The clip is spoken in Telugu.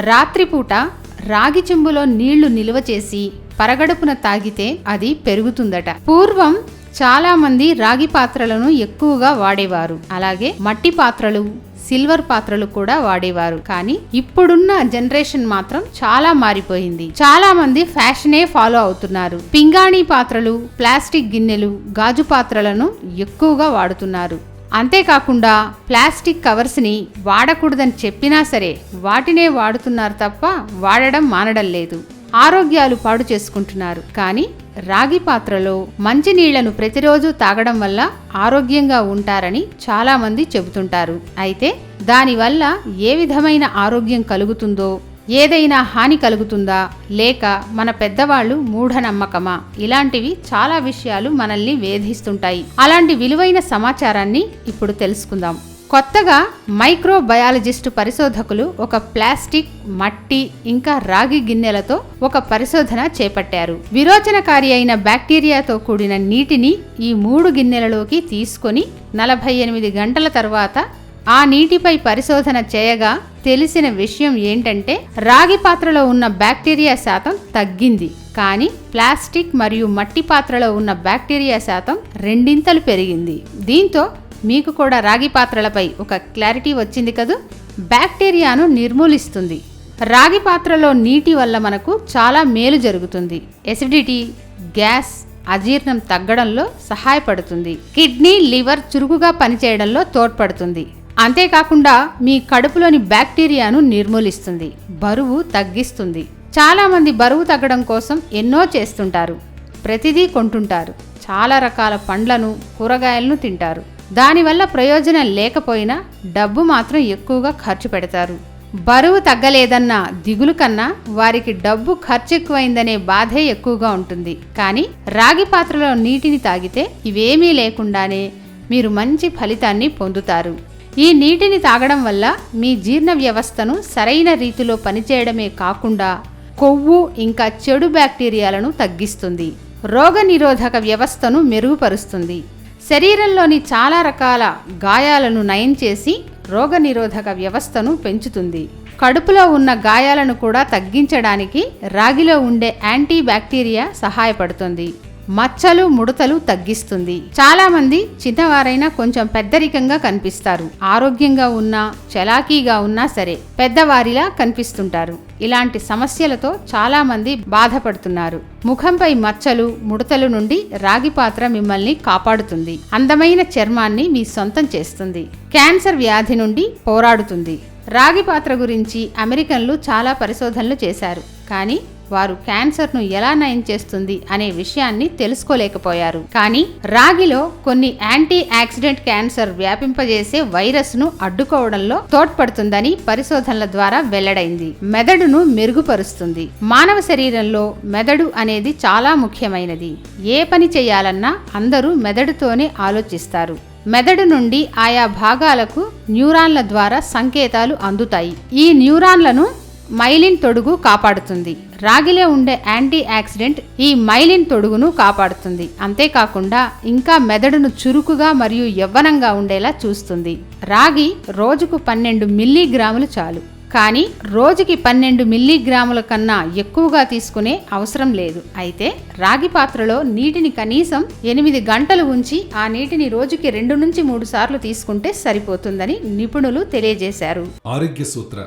రాత్రిపూట రాగి చెంబులో నీళ్ళు నిల్వ చేసి పరగడుపున తాగితే అది పెరుగుతుందట. పూర్వం చాలా మంది రాగి పాత్రలను ఎక్కువగా వాడేవారు. అలాగే మట్టి పాత్రలు సిల్వర్ పాత్రలు కూడా వాడేవారు. కానీ ఇప్పుడున్న జనరేషన్ మాత్రం చాలా మారిపోయింది. చాలా మంది ఫ్యాషనే ఫాలో అవుతున్నారు. పింగాణి పాత్రలు ప్లాస్టిక్ గిన్నెలు గాజు పాత్రలను ఎక్కువగా వాడుతున్నారు. అంతేకాకుండా ప్లాస్టిక్ కవర్స్ని వాడకూడదని చెప్పినా సరే వాటినే వాడుతున్నారు తప్ప వాడడం మానడం లేదు. ఆరోగ్యాలు పాడు చేసుకుంటున్నారు. కానీ రాగి పాత్రలో మంచి నీళ్ళను ప్రతిరోజు తాగడం వల్ల ఆరోగ్యంగా ఉంటారని చాలామంది చెబుతుంటారు. అయితే దానివల్ల ఏ విధమైన ఆరోగ్యం కలుగుతుందో ఏదైనా హాని కలుగుతుందా? లేక మన పెద్దవాళ్ళు మూఢనమ్మకమా? ఇలాంటివి చాలా విషయాలు మనల్ని వేధిస్తుంటాయి. అలాంటి విలువైన సమాచారాన్ని ఇప్పుడు తెలుసుకుందాం. కొత్తగా మైక్రోబయాలజిస్టు పరిశోధకులు ఒక ప్లాస్టిక్ మట్టి ఇంకా రాగి గిన్నెలతో ఒక పరిశోధన చేపట్టారు. విరోచనకారి అయిన బ్యాక్టీరియాతో కూడిన నీటిని ఈ మూడు గిన్నెలలోకి తీసుకొని నలభై ఎనిమిది గంటల తర్వాత ఆ నీటిపై పరిశోధన చేయగా తెలిసిన విషయం ఏంటంటే రాగి పాత్రలో ఉన్న బ్యాక్టీరియా శాతం తగ్గింది. కానీ ప్లాస్టిక్ మరియు మట్టి పాత్రలో ఉన్న బ్యాక్టీరియా శాతం రెండింతలు పెరిగింది. దీంతో మీకు కూడా రాగి పాత్రలపై ఒక క్లారిటీ వచ్చింది కదూ? బ్యాక్టీరియాను నిర్మూలిస్తుంది. రాగి పాత్రలో నీటి వల్ల మనకు చాలా మేలు జరుగుతుంది. ఎసిడిటీ గ్యాస్ అజీర్ణం తగ్గడంలో సహాయపడుతుంది. కిడ్నీ లివర్ చురుకుగా పనిచేయడంలో తోడ్పడుతుంది. అంతేకాకుండా మీ కడుపులోని బ్యాక్టీరియాను నిర్మూలిస్తుంది బరువు తగ్గిస్తుంది. చాలామంది బరువు తగ్గడం కోసం ఎన్నో చేస్తుంటారు ప్రతిదీ కొంటుంటారు. చాలా రకాల పండ్లను కూరగాయలను తింటారు. దానివల్ల ప్రయోజనం లేకపోయినా డబ్బు మాత్రం ఎక్కువగా ఖర్చు పెడతారు. బరువు తగ్గలేదన్న దిగులు కన్నా వారికి డబ్బు ఖర్చు ఎక్కువైందనే బాధే ఎక్కువగా ఉంటుంది. కానీ రాగి పాత్రలో నీటిని తాగితే ఇవేమీ లేకుండానే మీరు మంచి ఫలితాన్ని పొందుతారు. ఈ నీటిని తాగడం వల్ల మీ జీర్ణ వ్యవస్థను సరైన రీతిలో పనిచేయడమే కాకుండా కొవ్వు ఇంకా చెడు బ్యాక్టీరియాలను తగ్గిస్తుంది. రోగనిరోధక వ్యవస్థను మెరుగుపరుస్తుంది. శరీరంలోని చాలా రకాల గాయాలను నయం చేసి రోగనిరోధక వ్యవస్థను పెంచుతుంది. కడుపులో ఉన్న గాయాలను కూడా తగ్గించడానికి రాగిలో ఉండే యాంటీ బ్యాక్టీరియా సహాయపడుతుంది. మచ్చలు ముడతలు తగ్గిస్తుంది. చాలా మంది చిన్నవారైనా కొంచెం పెద్దరికంగా కనిపిస్తారు. ఆరోగ్యంగా ఉన్నా చలాకీగా ఉన్నా సరే పెద్దవారిలా కనిపిస్తుంటారు. ఇలాంటి సమస్యలతో చాలా మంది బాధపడుతున్నారు. ముఖంపై మచ్చలు ముడతలు నుండి రాగి పాత్ర మిమ్మల్ని కాపాడుతుంది. అందమైన చర్మాన్ని మీ సొంతం చేస్తుంది. క్యాన్సర్ వ్యాధి నుండి పోరాడుతుంది. రాగి పాత్ర గురించి అమెరికన్లు చాలా పరిశోధనలు చేశారు. కానీ వారు క్యాన్సర్ను ఎలా నయం చేస్తుంది అనే విషయాన్ని తెలుసుకోలేకపోయారు. కానీ రాగిలో కొన్ని యాంటీ యాక్సిడెంట్ క్యాన్సర్ వ్యాపింపజేసే వైరస్ను అడ్డుకోవడంలో తోడ్పడుతుందని పరిశోధనల ద్వారా వెల్లడైంది. మెదడును మెరుగుపరుస్తుంది. మానవ శరీరంలో మెదడు అనేది చాలా ముఖ్యమైనది. ఏ పని చేయాలన్నా అందరూ మెదడుతోనే ఆలోచిస్తారు. మెదడు నుండి ఆయా భాగాలకు న్యూరాన్ల ద్వారా సంకేతాలు అందుతాయి. ఈ న్యూరాన్లను మైలిన్ తొడుగు కాపాడుతుంది. రాగిలో ఉండే యాంటీ యాక్సిడెంట్ ఈ మైలిన్ తొడుగును కాపాడుతుంది. అంతేకాకుండా ఇంకా మెదడును చురుకుగా మరియు యవ్వనంగా ఉండేలా చూస్తుంది. రాగి రోజుకు పన్నెండు మిల్లీగ్రాములు చాలు. కానీ రోజుకి పన్నెండు మిల్లీగ్రాముల కన్నా ఎక్కువగా తీసుకునే అవసరం లేదు. అయితే రాగి పాత్రలో నీటిని కనీసం ఎనిమిది గంటలు ఉంచి ఆ నీటిని రోజుకి రెండు నుంచి మూడు సార్లు తీసుకుంటే సరిపోతుందని నిపుణులు తెలియజేశారు. ఆరోగ్య సూత్ర